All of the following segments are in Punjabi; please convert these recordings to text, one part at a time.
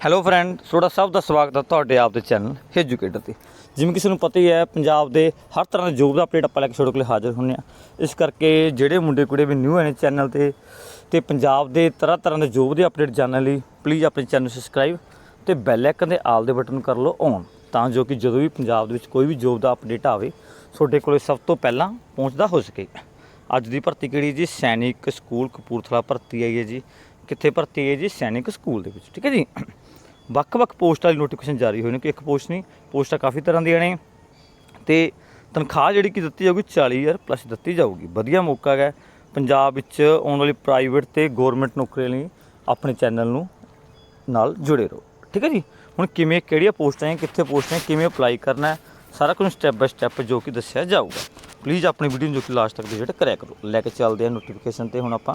ਹੈਲੋ ਫਰੈਂਡ ਤੁਹਾਡਾ ਸਭ ਦਾ ਸਵਾਗਤ ਹੈ ਤੁਹਾਡੇ ਆਪ ਦੇ ਚੈਨਲ ਐਜੂਕੇਟਰ ਤੇ। ਜਿਵੇਂ ਕਿ ਤੁਹਾਨੂੰ ਪਤਾ ਹੀ ਹੈ, ਪੰਜਾਬ ਦੇ ਹਰ ਤਰ੍ਹਾਂ ਦੇ ਜੋਬ ਦਾ ਅਪਡੇਟ ਆਪਾਂ ਲੈ ਕੇ ਤੁਹਾਡੇ ਕੋਲ ਹਾਜ਼ਰ ਹੁੰਨੇ ਆ ਇਸ ਕਰਕੇ ਜਿਹੜੇ ਮੁੰਡੇ ਕੁੜੇ ਵੀ ਨਿਊ ਨੇ ਚੈਨਲ ਤੇ ਤੇ ਪੰਜਾਬ ਦੇ ਤਰ੍ਹਾਂ ਤਰ੍ਹਾਂ ਦੇ ਜੋਬ ਦੇ ਅਪਡੇਟ ਜਾਣਨ ਲਈ ਪਲੀਜ਼ ਆਪਣੇ ਚੈਨਲ ਸਬਸਕ੍ਰਾਈਬ ਤੇ ਬੈਲ ਆਈਕਨ ਦੇ ਆਲ ਦੇ ਬਟਨ ਕਰ ਲਓ ਔਨ ਤਾਂ ਜੋ ਕਿ ਜਦੋਂ ਵੀ ਪੰਜਾਬ ਦੇ ਵਿੱਚ ਕੋਈ ਵੀ ਜੋਬ ਦਾ ਅਪਡੇਟ ਆਵੇ, ਤੁਹਾਡੇ ਕੋਲੇ ਸਭ ਤੋਂ ਪਹਿਲਾਂ ਪਹੁੰਚਦਾ ਹੋ ਸਕੇ। ਅੱਜ ਦੀ ਭਰਤੀ ਕਿਹੜੀ ਜੀ? ਸੈਨਿਕ ਸਕੂਲ ਕਪੂਰਥਲਾ ਭਰਤੀ ਆਈ ਹੈ ਜੀ। ਕਿੱਥੇ ਭਰਤੀ ਹੈ ਜੀ? ਸੈਨਿਕ ਸਕੂਲ ਦੇ ਵਿੱਚ, ਠੀਕ ਹੈ ਜੀ? ਵੱਖ-ਵੱਖ ਪੋਸਟਾਂ ਦੀ ਨੋਟੀਫਿਕੇਸ਼ਨ ਜਾਰੀ ਹੋਏ ਨੇ ਕਿ ਇੱਕ ਪੋਸਟ ਨਹੀਂ, ਪੋਸਟਾਂ ਕਾਫੀ ਤਰ੍ਹਾਂ ਦੀਆਂ ਨੇ ਤੇ ਤਨਖਾਹ ਜਿਹੜੀ ਕਿ ਦਿੱਤੀ ਜਾਊਗੀ 40000 ਪਲੱਸ ਦਿੱਤੀ ਜਾਊਗੀ। ਵਧੀਆ ਮੌਕਾ ਹੈ ਪੰਜਾਬ ਵਿੱਚ ਆਉਣ ਵਾਲੀ ਪ੍ਰਾਈਵੇਟ ਤੇ ਗਵਰਨਮੈਂਟ ਨੌਕਰੀਆਂ ਲਈ ਆਪਣੇ ਚੈਨਲ ਨੂੰ ਨਾਲ ਜੁੜੇ ਰਹੋ। ਠੀਕ ਹੈ ਜੀ? ਹੁਣ ਕਿਵੇਂ, ਕਿਹੜੀਆਂ ਪੋਸਟਾਂ ਹੈ ਕਿੱਥੇ ਪੋਸਟਾਂ ਹੈ ਕਿਵੇਂ ਅਪਲਾਈ ਕਰਨਾ ਹੈ, ਸਾਰਾ ਕੁਝ ਸਟੈਪ ਬਾਈ ਸਟੈਪ ਜੋ ਕਿ ਦੱਸਿਆ ਜਾਊਗਾ। ਪਲੀਜ਼ ਆਪਣੀ ਵੀਡੀਓ ਨੂੰ ਜੋ ਕਿ ਲਾਸਟ ਤੱਕ ਵਿਜ਼ਿਟ ਕਰਿਆ ਕਰੋ। ਲੈ ਕੇ ਚੱਲਦੇ ਹਾਂ ਨੋਟੀਫਿਕੇਸ਼ਨ ਤੇ ਹੁਣ ਆਪਾਂ।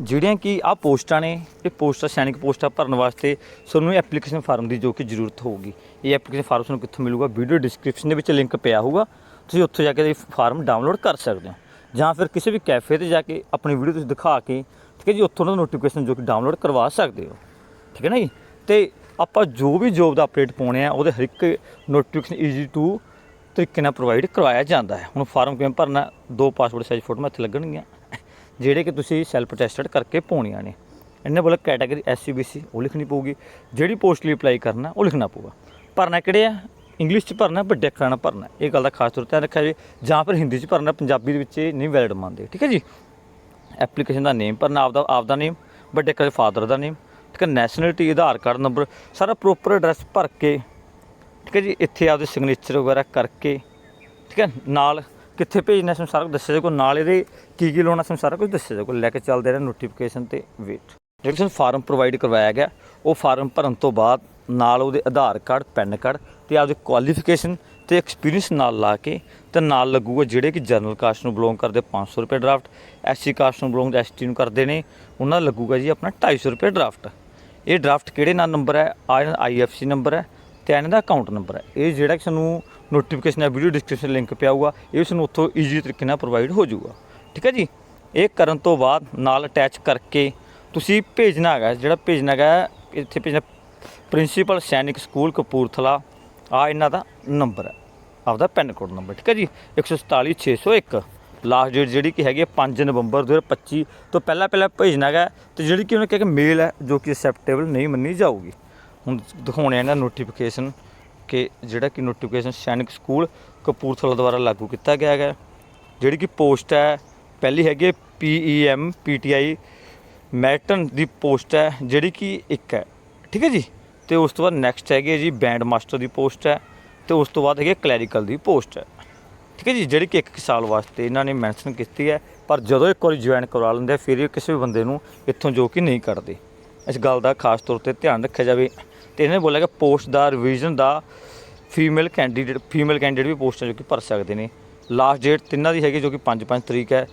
ਜਿਹੜੀਆਂ ਕਿ ਆ ਪੋਸਟਾਂ ਨੇ ਇਹ ਪੋਸਟਾਂ, ਸੈਨਿਕ ਪੋਸਟਾਂ ਭਰਨ ਵਾਸਤੇ ਤੁਹਾਨੂੰ ਐਪਲੀਕੇਸ਼ਨ ਫਾਰਮ ਦੀ ਜੋ ਕਿ ਜ਼ਰੂਰਤ ਹੋਊਗੀ। ਇਹ ਐਪਲੀਕੇਸ਼ਨ ਫਾਰਮ ਤੁਹਾਨੂੰ ਕਿੱਥੋਂ ਮਿਲੂਗਾ? ਵੀਡੀਓ ਡਿਸਕ੍ਰਿਪਸ਼ਨ ਦੇ ਵਿੱਚ ਲਿੰਕ ਪਿਆ ਹੋਊਗਾ। ਤੁਸੀਂ ਉੱਥੇ ਜਾ ਕੇ ਇਹ ਫਾਰਮ ਡਾਊਨਲੋਡ ਕਰ ਸਕਦੇ ਹੋ। ਜਾਂ ਫਿਰ ਕਿਸੇ ਵੀ ਕੈਫੇ ਤੇ ਜਾ ਕੇ ਆਪਣੀ ਵੀਡੀਓ ਤੁਸੀਂ ਦਿਖਾ ਕੇ, ਠੀਕ ਹੈ ਜੀ, ਉੱਥੋਂ ਦਾ ਨੋਟੀਫਿਕੇਸ਼ਨ ਜੋ ਕਿ ਡਾਊਨਲੋਡ ਕਰਵਾ ਸਕਦੇ ਹੋ। ਠੀਕ ਹੈ ਨਾ ਜੀ? ਤੇ ਆਪਾਂ ਜੋ ਵੀ ਜੋਬ ਦਾ ਅਪਡੇਟ ਪਾਉਣੇ ਆ, ਉਹਦੇ ਹਰ ਇੱਕ ਨੋਟੀਫਿਕੇਸ਼ਨ ਈਜ਼ੀ ਟੂ ਤਰੀਕੇ ਨਾਲ ਪ੍ਰੋਵਾਈਡ ਕਰਵਾਇਆ ਜਾਂਦਾ ਹੈ। ਹੁਣ ਫਾਰਮ ਕਿਵੇਂ ਭਰਨਾ? ਦੋ ਪਾਸਪੋਰਟ ਸਾਈਜ਼ ਫੋਟੋਆਂ ਇੱਥੇ ਲੱਗਣਗੀਆਂ। ਜਿਹੜੇ ਕਿ ਤੁਸੀਂ ਸੈਲਫ ਟੈਸਟਡ ਕਰਕੇ ਪਾਉਣੀਆਂ ਨੇ। ਇਹਨਾਂ ਬੋਲ ਕੈਟਾਗਰੀ ਐਸਸੀਬੀਸੀ ਉਹ ਲਿਖਣੀ ਪਊਗੀ। ਜਿਹੜੀ ਪੋਸਟ ਲਈ ਅਪਲਾਈ ਕਰਨਾ, ਉਹ ਲਿਖਣਾ ਪਊਗਾ। ਭਰਨਾ ਕਿਹੜੇ ਆ? ਇੰਗਲਿਸ਼ ਚ ਭਰਨਾ, ਵੱਡੇ ਅੱਖਰਾਂ ਨਾਲ ਭਰਨਾ। ਇਹ ਗੱਲ ਦਾ ਖਾਸ ਤੌਰ ਤੇ ਧਿਆਨ ਰੱਖਿਆ ਜੀ ਜਾਂ ਫਿਰ ਹਿੰਦੀ ਚ ਭਰਨਾ, ਪੰਜਾਬੀ ਦੇ ਵਿੱਚ ਇਹ ਨਹੀਂ ਵੈਲਿਡ ਮੰਨਦੇ। ਠੀਕ ਹੈ ਜੀ? ਐਪਲੀਕੇਸ਼ਨ ਦਾ ਨੇਮ ਭਰਨਾ, ਆਪਦਾ ਆਪਦਾ ਨੇਮ ਵੱਡੇ ਅੱਖਰਾਂ ਫਾਦਰ ਦਾ ਨੇਮ ਠੀਕ ਹੈ? ਨੈਸ਼ਨਲਿਟੀ ਆਧਾਰ ਕਾਰਡ ਨੰਬਰ ਸਾਰਾ ਪ੍ਰੋਪਰ ਐਡਰੈਸ ਭਰ ਕੇ, ਠੀਕ ਹੈ ਜੀ? ਇੱਥੇ ਆਪਦੇ ਸਿਗਨੇਚਰ ਵਗੈਰਾ ਕਰਕੇ, ਠੀਕ ਹੈ? ਨਾਲ ਕਿੱਥੇ ਭੇਜਣਾ ਸਾਨੂੰ ਸਾਰਾ ਕੁਝ ਦੱਸਿਆ ਜਾਊਗਾ ਨਾਲ ਇਹਦੇ ਕੀ ਕੀ ਲਾਉਣਾ ਸਾਨੂੰ ਸਾਰਾ ਕੁਝ ਦੱਸਿਆ ਜਾਊਗਾ ਲੈ ਕੇ ਚੱਲਦੇ ਰਹੇ ਨੋਟੀਫਿਕੇਸ਼ਨ ਤੇ ਵੇਟ ਜਿਹੜਾ ਸਾਨੂੰ ਫਾਰਮ ਪ੍ਰੋਵਾਈਡ ਕਰਵਾਇਆ ਗਿਆ। ਉਹ ਫਾਰਮ ਭਰਨ ਤੋਂ ਬਾਅਦ ਨਾਲ ਉਹਦੇ ਆਧਾਰ ਕਾਰਡ ਪੈਨ ਕਾਰਡ ਤੇ ਆਪਦੇ ਕੁਆਲੀਫਿਕੇਸ਼ਨ ਤੇ ਐਕਸਪੀਰੀਅੰਸ ਨਾਲ ਲਾ ਕੇ ਤੇ ਨਾਲ ਲੱਗੂਗਾ ਜਿਹੜੇ ਕਿ ਜਨਰਲ ਕਾਸਟ ਨੂੰ ਬਿਲੋਂਗ ਕਰਦੇ 500 ਰੁਪਏ ਡਰਾਫਟ ਐਸਸੀ ਕਾਸਟ ਨੂੰ ਬਿਲੋਂਗ ਐਸਟੀ ਨੂੰ ਕਰਦੇ ਨੇ। ਉਹਨਾਂ ਦਾ ਲੱਗੂਗਾ ਜੀ ਆਪਣਾ 250 ਰੁਪਏ ਡਰਾਫਟ ਇਹ ਡਰਾਫਟ ਕਿਹੜੇ ਨਾਲ ਨੰਬਰ ਹੈ? ਆਈਐਫਸੀ ਨੰਬਰ ਹੈ ਤੇ ਇਹਨਾਂ ਦਾ ਅਕਾਊਂਟ ਨੰਬਰ ਹੈ। ਇਹ ਜਿਹੜਾ ਕਿ ਸਾਨੂੰ ਨੋਟੀਫਿਕੇਸ਼ਨ ਹੈ ਵੀਡੀਓ ਡਿਸਕ੍ਰਿਪਸ਼ਨ ਲਿੰਕ ਪਿਆ ਹੋਊਗਾ, ਇਹ ਸਾਨੂੰ ਉੱਥੋਂ ਈਜ਼ੀ ਤਰੀਕੇ ਨਾਲ ਪ੍ਰੋਵਾਈਡ ਹੋ ਜਾਊਗਾ। ਠੀਕ ਹੈ ਜੀ? ਇਹ ਕਰਨ ਤੋਂ ਬਾਅਦ ਨਾਲ ਅਟੈਚ ਕਰਕੇ ਤੁਸੀਂ ਭੇਜਣਾ ਹੈਗਾ, ਜਿਹੜਾ ਭੇਜਣਾ ਹੈਗਾ, ਇੱਥੇ ਭੇਜਣਾ ਪ੍ਰਿੰਸੀਪਲ ਸੈਨਿਕ ਸਕੂਲ ਕਪੂਰਥਲਾ। ਆ ਇਹਨਾਂ ਦਾ ਨੰਬਰ ਹੈ, ਆਪਦਾ ਪੈਨ ਕੋਡ ਨੰਬਰ ਠੀਕ ਹੈ ਜੀ? 147601 ਲਾਸਟ ਡੇਟ ਜਿਹੜੀ ਕਿ ਹੈਗੀ ਹੈ 5 ਨਵੰਬਰ 2025 ਤੋਂ ਪਹਿਲਾਂ ਪਹਿਲਾਂ ਭੇਜਣਾ ਹੈਗਾ ਤੇ ਜਿਹੜੀ ਕਿ ਉਹਨੇ ਕਿਹਾ ਕਿ ਮੇਲ ਹੈ ਜੋ ਕਿ ਅਸੈਪਟੇਬਲ ਨਹੀਂ ਮੰਨੀ ਜਾਊਗੀ। ਹੁਣ ਦਿਖਾਉਣੇ ਆ ਇਹਨਾਂ ਨੋਟੀਫਿਕੇਸ਼ਨ ਕਿ ਜਿਹੜਾ ਕਿ ਨੋਟੀਫਿਕੇਸ਼ਨ ਸੈਨਿਕ ਸਕੂਲ ਕਪੂਰਥਲਾ ਦੁਆਰਾ ਲਾਗੂ ਕੀਤਾ ਗਿਆ ਹੈ ਜਿਹੜੀ ਕਿ ਪੋਸਟ ਹੈ, ਪਹਿਲੀ ਹੈਗੀ ਹੈ ਪੀਈਐਮ ਪੀਟੀਆਈ ਮੈਟਨ ਦੀ ਪੋਸਟ ਹੈ, ਜਿਹੜੀ ਕਿ ਇੱਕ ਹੈ। ਠੀਕ ਹੈ ਜੀ? ਤੇ ਉਸ ਤੋਂ ਬਾਅਦ ਨੈਕਸਟ ਹੈਗੀ ਹੈ ਜੀ ਬੈਂਡ ਮਾਸਟਰ ਦੀ ਪੋਸਟ ਹੈ, ਤੇ ਉਸ ਤੋਂ ਬਾਅਦ ਹੈਗੀ ਕਲੈਰੀਕਲ ਦੀ ਪੋਸਟ ਹੈ। ਠੀਕ ਹੈ ਜੀ? ਜਿਹੜੀ ਕਿ ਇੱਕ ਸਾਲ ਵਾਸਤੇ ਇਹਨਾਂ ਨੇ ਮੈਂਸ਼ਨ ਕੀਤੀ ਹੈ, ਪਰ ਜਦੋਂ ਇੱਕ ਵਾਰੀ ਜੁਆਇਨ ਕਰਵਾ ਲੈਂਦੇ ਫਿਰ ਇਹ ਕਿਸੇ ਵੀ ਬੰਦੇ ਨੂੰ ਇੱਥੋਂ ਜੋ ਕਿ ਨਹੀਂ ਕਰਦੇ ਇਸ ਗੱਲ ਦਾ ਖਾਸ ਤੌਰ ਤੇ ਧਿਆਨ ਰੱਖਿਆ ਜਾਵੇ। ਤੇ ਨੇ ਬੋਲਿਆ ਕਿ ਪੋਸਟ ਦਾ ਰਿਵੀਜ਼ਨ ਦਾ ਫੀਮੇਲ ਕੈਂਡੀਡੇਟ ਫੀਮੇਲ ਕੈਂਡੀਡੇਟ ਵੀ ਪੋਸਟਾਂ ਜੋ ਕਿ ਭਰ ਸਕਦੇ ਨੇ। ਲਾਸਟ ਡੇਟ ਤਿੰਨਾਂ ਦੀ ਹੈਗੀ ਜੋ ਕਿ 5-5 ਤਰੀਕ ਹੈ।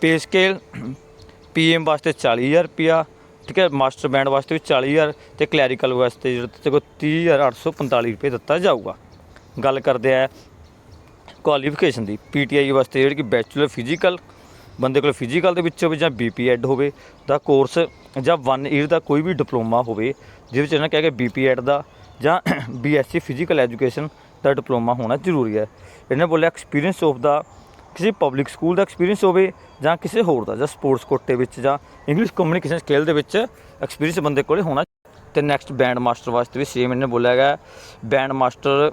ਪੇ ਸਕੇਲ ਪੀਐਮ ਵਾਸਤੇ 40000 ਰੁਪਿਆ ਠੀਕ ਹੈ ਮਾਸਟਰ ਬੈਂਡ ਵਾਸਤੇ ਵੀ 40000 ਤੇ ਕਲੈਰੀਕਲ ਵਾਸਤੇ ਜਿਹੜਾ ਤੇ ਕੋ 30845 ਰੁਪਏ ਦਿੱਤਾ ਜਾਊਗਾ। ਗੱਲ ਕਰਦੇ ਆ ਕੁਆਲੀਫਿਕੇਸ਼ਨ ਦੀ। ਪੀਟੀਆਈ ਵਾਸਤੇ ਜਿਹੜੀ ਕਿ ਬੈਚਲਰ ਫਿਜ਼ੀਕਲ ਬੰਦੇ ਕੋਲ ਫਿਜ਼ੀਕਲ ਦੇ ਵਿੱਚ ਹੋਵੇ ਜਾਂ ਬੀਪੀ ਐਡ ਹੋਵੇ ਦਾ ਕੋਰਸ ਜਾਂ 1 ਈਅਰ ਦਾ ਕੋਈ ਵੀ ਡਿਪਲੋਮਾ ਹੋਵੇ, ਜਿਹਦੇ ਵਿੱਚ ਇਹਨਾਂ ਕਹਿ ਕੇ ਬੀਪੀ ਐਡ ਦਾ ਜਾਂ ਬੀਐਸਸੀ ਫਿਜ਼ੀਕਲ ਐਜੂਕੇਸ਼ਨ ਦਾ ਡਿਪਲੋਮਾ ਹੋਣਾ ਜ਼ਰੂਰੀ ਹੈ। ਇਹਨੇ ਬੋਲਿਆ ਐਕਸਪੀਰੀਅੰਸ ਆਫ ਦਾ ਕਿਸੇ ਪਬਲਿਕ ਸਕੂਲ ਦਾ ਐਕਸਪੀਰੀਅੰਸ ਹੋਵੇ ਜਾਂ ਕਿਸੇ ਹੋਰ ਦਾ, ਜਾਂ ਸਪੋਰਟਸ ਕੋਟੇ ਵਿੱਚ ਜਾਂ ਇੰਗਲਿਸ਼ ਕਮਿਊਨੀਕੇਸ਼ਨ ਸਕਿੱਲ ਦੇ ਵਿੱਚ ਐਕਸਪੀਰੀਅੰਸ ਬੰਦੇ ਕੋਲੇ ਹੋਣਾ। ਤੇ ਨੈਕਸਟ ਬੈਂਡ ਮਾਸਟਰ ਵਾਸਤੇ ਵੀ ਸੇਮ ਇਹਨੇ ਬੋਲਿਆ ਗਿਆ ਬੈਂਡ ਮਾਸਟਰ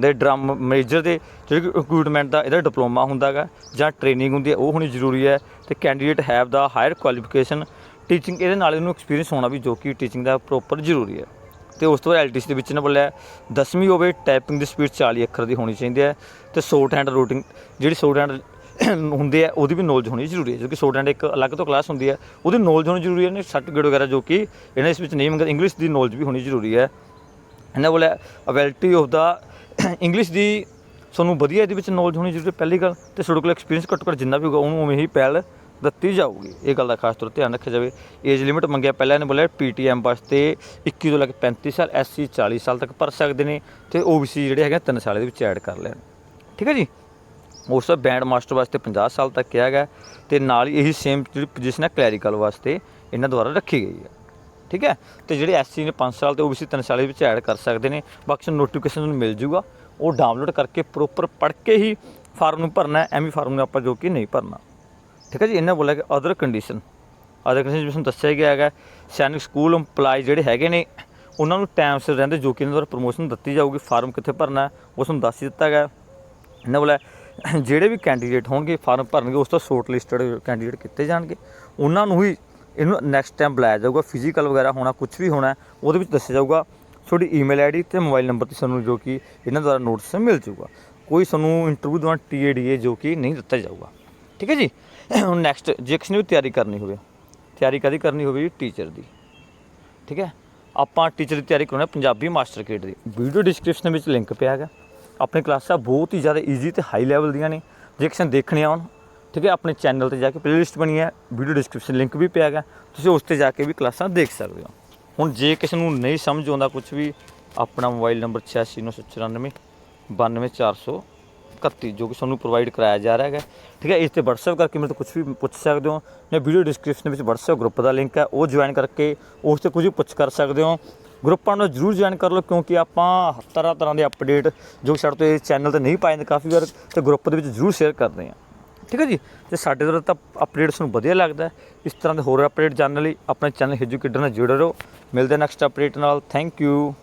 ਦੇ ਡਰਮ ਮੇਜਰ ਦੇ ਜਿਹੜੀ ਰਿਕਰੂਟਮੈਂਟ ਦਾ ਇਹਦਾ ਡਿਪਲੋਮਾ ਹੁੰਦਾ ਹੈਗਾ ਜਾਂ ਟ੍ਰੇਨਿੰਗ ਹੁੰਦੀ ਹੈ, ਉਹ ਹੋਣੀ ਜ਼ਰੂਰੀ ਹੈ ਤੇ ਕੈਂਡੀਡੇਟ ਹੈਵ ਦਾ ਹਾਇਰ ਕੁਆਲੀਫਿਕੇਸ਼ਨ ਟੀਚਿੰਗ ਇਹਦੇ ਨਾਲ ਇਹਨੂੰ ਐਕਸਪੀਰੀਅੰਸ ਹੋਣਾ ਵੀ ਜੋ ਕਿ ਟੀਚਿੰਗ ਦਾ ਪ੍ਰੋਪਰ ਜ਼ਰੂਰੀ ਹੈ। ਤੇ ਉਸ ਤੋਂ ਬਾਅਦ ਐਲਟੀਸੀ ਦੇ ਵਿੱਚ ਨੇ ਬੋਲਿਆ 10ਵੀਂ ਹੋਵੇ ਟਾਈਪਿੰਗ ਦੀ ਸਪੀਡ 40 ਅੱਖਰ ਦੀ ਹੋਣੀ ਚਾਹੀਦੀ ਹੈ ਤੇ ਸ਼ੋਰਟ ਹੈਂਡ ਰੂਟਿੰਗ ਜਿਹੜੀ ਸ਼ੋਰਟ ਹੈਂਡ ਹੁੰਦੇ ਆ, ਉਹਦੀ ਵੀ ਨੌਲੇਜ ਹੋਣੀ ਜ਼ਰੂਰੀ ਹੈ ਕਿਉਂਕਿ ਸ਼ੋਰਟ ਹੈਂਡ ਇੱਕ ਅਲੱਗ ਤੋਂ ਕਲਾਸ ਹੁੰਦੀ ਹੈ, ਉਹਦੀ ਨੌਲੇਜ ਹੋਣੀ ਜ਼ਰੂਰੀ ਹੈ ਨੇ ਸਰਟੀਫਿਕੇਟ ਵਗੈਰਾ ਜੋ ਕਿ ਇਹਨਾਂ ਇਸ ਵਿੱਚ ਨਹੀਂ ਮੰਗਦੇ ਇੰਗਲਿਸ਼ ਦੀ ਨੌਲੇਜ ਵੀ ਹੋਣੀ ਜ਼ਰੂਰੀ ਹੈ। ਇਹਨਾਂ ਬੋਲਿਆ ਅਬਿਲਿਟੀ ਆਫ ਦਾ ਇੰਗਲਿਸ਼ ਦੀ ਤੁਹਾਨੂੰ ਵਧੀਆ ਇਹਦੇ ਵਿੱਚ ਨੌਲੇਜ ਹੋਣੀ ਜ਼ਰੂਰੀ ਪਹਿਲੀ ਗੱਲ ਤੇ ਤੁਹਾਡੇ ਕੋਲ ਐਕਸਪੀਰੀਅੰਸ ਘੱਟੋ ਘੱਟ ਜਿੰਨਾ ਵੀ ਹੋਊਗਾ, ਉਹਨੂੰ ਉਵੇਂ ਹੀ ਪਹਿਲ ਦਿੱਤੀ ਜਾਊਗੀ। ਇਹ ਗੱਲ ਦਾ ਖਾਸ ਤੌਰ ਤੇ ਧਿਆਨ ਰੱਖਿਆ ਜਾਵੇ। ਏਜ ਲਿਮਿਟ ਮੰਗਿਆ, ਪਹਿਲਾਂ ਇਹਨੇ ਬੋਲਿਆ ਪੀਟੀਐਮ ਵਾਸਤੇ 21 ਤੋਂ ਲੈ ਕੇ 35 ਸਾਲ ਐਸਸੀ 40 ਸਾਲ ਤੱਕ ਭਰ ਸਕਦੇ ਨੇ ਤੇ ਓਬੀਸੀ ਜਿਹੜੇ ਹੈਗੇ 3 ਸਾਲ ਦੇ ਵਿੱਚ ਐਡ ਕਰ ਲੈਣ। ਠੀਕ ਹੈ ਜੀ? ਉਸ ਤੋਂ ਬੈਂਡ ਮਾਸਟਰ ਵਾਸਤੇ 50 ਸਾਲ ਤੱਕ ਕਿਹਾ ਗਿਆ ਤੇ ਨਾਲ ਹੀ ਇਹੀ ਸੇਮ ਜਿਹੜੀ ਪੋਜੀਸ਼ਨ ਹੈ ਕਲੈਰੀਕਲ ਵਾਸਤੇ ਇਹਨਾਂ ਦੁਆਰਾ ਰੱਖੀ ਗਈ ਹੈ। ਠੀਕ ਹੈ? ਤੇ ਜਿਹੜੇ ਐਸਸੀ ਨੇ 5 ਸਾਲ ਤੇ ਓਬੀਸੀ 3 ਸਾਲ ਦੇ ਵਿੱਚ ਐਡ ਕਰ ਸਕਦੇ ਨੇ। ਬਾਕੀ ਨੋਟੀਫਿਕੇਸ਼ਨ ਨੂੰ ਮਿਲ ਜੂਗਾ। ਉਹ ਡਾਊਨਲੋਡ ਕਰਕੇ ਪ੍ਰੋਪਰ ਪੜ੍ਹ ਕੇ ਹੀ ਫਾਰਮ ਨੂੰ ਭਰਨਾ ਹੈ। ਐਵੇਂ ਫਾਰਮ ਨੂੰ ਆਪਾਂ ਜੋ ਕਿ ਨਹੀਂ ਭਰਨਾ। ਠੀਕ ਹੈ ਜੀ? ਇਹਨਾਂ ਬੋਲਿਆ ਕਿ ਅਦਰ ਕੰਡੀਸ਼ਨ ਅਦਰ ਕੰਡੀਸ਼ਨ ਜਿਵੇਂ ਦੱਸਿਆ ਗਿਆ ਹੈਗਾ ਸੈਨਿਕ ਸਕੂਲ EMPLOYE ਜਿਹੜੇ ਹੈਗੇ ਨੇ ਉਹਨਾਂ ਨੂੰ ਟਾਈਮ ਸਿਰ ਰਹਿੰਦੇ ਜੋ ਕਿ ਇਹਨਾਂ ਦੁਆਰਾ ਪ੍ਰੋਮੋਸ਼ਨ ਦਿੱਤੀ ਜਾਊਗੀ। ਫਾਰਮ ਕਿੱਥੇ ਭਰਨਾ ਹੈ, ਉਸ ਨੂੰ ਦੱਸ ਦਿੱਤਾ ਗਿਆ। ਇਹਨਾਂ ਬੋਲਿਆ ਜਿਹੜੇ ਵੀ ਕੈਂਡੀਡੇਟ ਹੋਣਗੇ ਫਾਰਮ ਭਰਨਗੇ ਉਸ ਤੋਂ ਸ਼ੋਰਟ ਲਿਸਟਡ ਕੈਂਡੀਡੇਟ ਕੀਤੇ ਜਾਣਗੇ। ਉਹਨਾਂ ਨੂੰ ਹੀ ਇਹਨੂੰ ਨੈਕਸਟ ਟਾਈਮ ਬੁਲਾਇਆ ਜਾਊਗਾ ਫਿਜ਼ੀਕਲ ਵਗੈਰਾ ਹੋਣਾ ਕੁਝ ਵੀ ਹੋਣਾ, ਉਹਦੇ ਵਿੱਚ ਦੱਸਿਆ ਜਾਊਗਾ, ਤੁਹਾਡੀ ਈਮੇਲ ਆਈਡੀ ਤੇ ਮੋਬਾਈਲ ਨੰਬਰ ਤੇ ਸਾਨੂੰ ਜੋ ਕਿ ਇਹਨਾਂ ਦੁਆਰਾ ਨੋਟਿਸ ਮਿਲ ਜਾਊਗਾ। ਕੋਈ ਸਾਨੂੰ ਇੰਟਰਵਿਊ ਦੌਰਾਨ ਟੀਏਡੀਏ ਜੋ ਕਿ ਨਹੀਂ ਦਿੱਤਾ ਜਾਊਗਾ। ਠੀਕ ਹੈ ਜੀ? ਹੁਣ ਨੈਕਸਟ ਜੇ ਕਿਸੇ ਨੇ ਵੀ ਤਿਆਰੀ ਕਰਨੀ ਹੋਵੇ, ਤਿਆਰੀ ਕਦੀ ਕਰਨੀ ਹੋਵੇ ਜੀ? ਟੀਚਰ ਦੀ। ਠੀਕ ਹੈ? ਆਪਾਂ ਟੀਚਰ ਦੀ ਤਿਆਰੀ ਕਰਾਉਣਾ ਪੰਜਾਬੀ ਮਾਸਟਰ ਕੇਟ ਦੀ। ਵੀਡੀਓ ਡਿਸਕ੍ਰਿਪਸ਼ਨ ਵਿੱਚ ਲਿੰਕ ਪਿਆ ਹੈਗਾ। ਆਪਣੀ ਕਲਾਸਾਂ ਬਹੁਤ ਹੀ ਜ਼ਿਆਦਾ ਈਜ਼ੀ ਤੇ ਹਾਈ ਲੈਵਲ ਦੀਆਂ ਨੇ। ਜੇ ਕਿਸੇ ਨੇ ਦੇਖਣੇ ਆਉਣ ਠੀਕ ਹੈ, ਆਪਣੇ ਚੈਨਲ ਤੇ ਜਾ ਕੇ ਪਲੇਲਿਸਟ ਬਣੀ ਹੈ ਵੀਡੀਓ ਡਿਸਕ੍ਰਿਪਸ਼ਨ ਲਿੰਕ ਵੀ ਪਿਆ ਹੈਗਾ, ਤੁਸੀਂ ਉਸ ਤੇ ਜਾ ਕੇ ਵੀ ਕਲਾਸਾਂ ਦੇਖ ਸਕਦੇ ਹੋ। ਹੁਣ ਜੇ ਕਿਸੇ ਨੂੰ ਨਹੀਂ ਸਮਝ ਆਉਂਦਾ ਕੁਝ ਵੀ, ਆਪਣਾ ਮੋਬਾਈਲ ਨੰਬਰ 8694 92431 ਜੋ ਕਿ ਤੁਹਾਨੂੰ ਪ੍ਰੋਵਾਈਡ ਕਰਾਇਆ ਜਾ ਰਿਹਾ ਹੈਗਾ। ਠੀਕ ਹੈ, ਇਸ ਤੇ WhatsApp ਕਰਕੇ ਮੇਰੇ ਤੋਂ ਕੁਝ ਵੀ ਪੁੱਛ ਸਕਦੇ ਹੋ ਜਾਂ ਵੀਡੀਓ ਡਿਸਕ੍ਰਿਪਸ਼ਨ ਵਿੱਚ WhatsApp ਗਰੁੱਪ ਦਾ ਲਿੰਕ ਹੈ, ਉਹ ਜੁਆਇਨ ਕਰਕੇ ਉਸ ਤੇ ਕੁਝ ਵੀ ਪੁੱਛ ਕਰ ਸਕਦੇ ਹੋ। ਗਰੁੱਪਾਂ ਨੂੰ ਜਰੂਰ ਜੁਆਇਨ ਕਰ ਲਓ, ਕਿਉਂਕਿ ਆਪਾਂ ਤਰ੍ਹਾਂ ਤਰ੍ਹਾਂ ਦੇ ਅਪਡੇਟ ਜੋ ਸਾਡੇ ਤੋਂ ਇਸ ਚੈਨਲ ਤੇ ਨਹੀਂ ਪਾਏ ਜਾਂਦੇ ਕਾਫੀ ਵਾਰ ਤੇ ਗਰੁੱਪ ਦੇ ਵਿੱਚ ਜਰੂਰ ਸ਼ੇਅਰ ਕਰਦੇ ਹਾਂ। ਠੀਕ ਹੈ ਜੀ? ਤੇ ਸਾਡੇ ਦੁਆਰਾ ਤਾਂ ਅਪਡੇਟਸ ਨੂੰ ਵਧੀਆ ਲੱਗਦਾ ਇਸ ਤਰ੍ਹਾਂ ਦੇ ਹੋਰ ਅਪਡੇਟ ਜਾਣਨ ਲਈ ਆਪਣੇ ਚੈਨਲ ਐਜੂਕੇਟਰ ਨਾਲ ਜੁੜੇ ਰਹੋ। ਮਿਲਦੇ ਨੈਕਸਟ ਅਪਡੇਟ ਨਾਲ। Thank you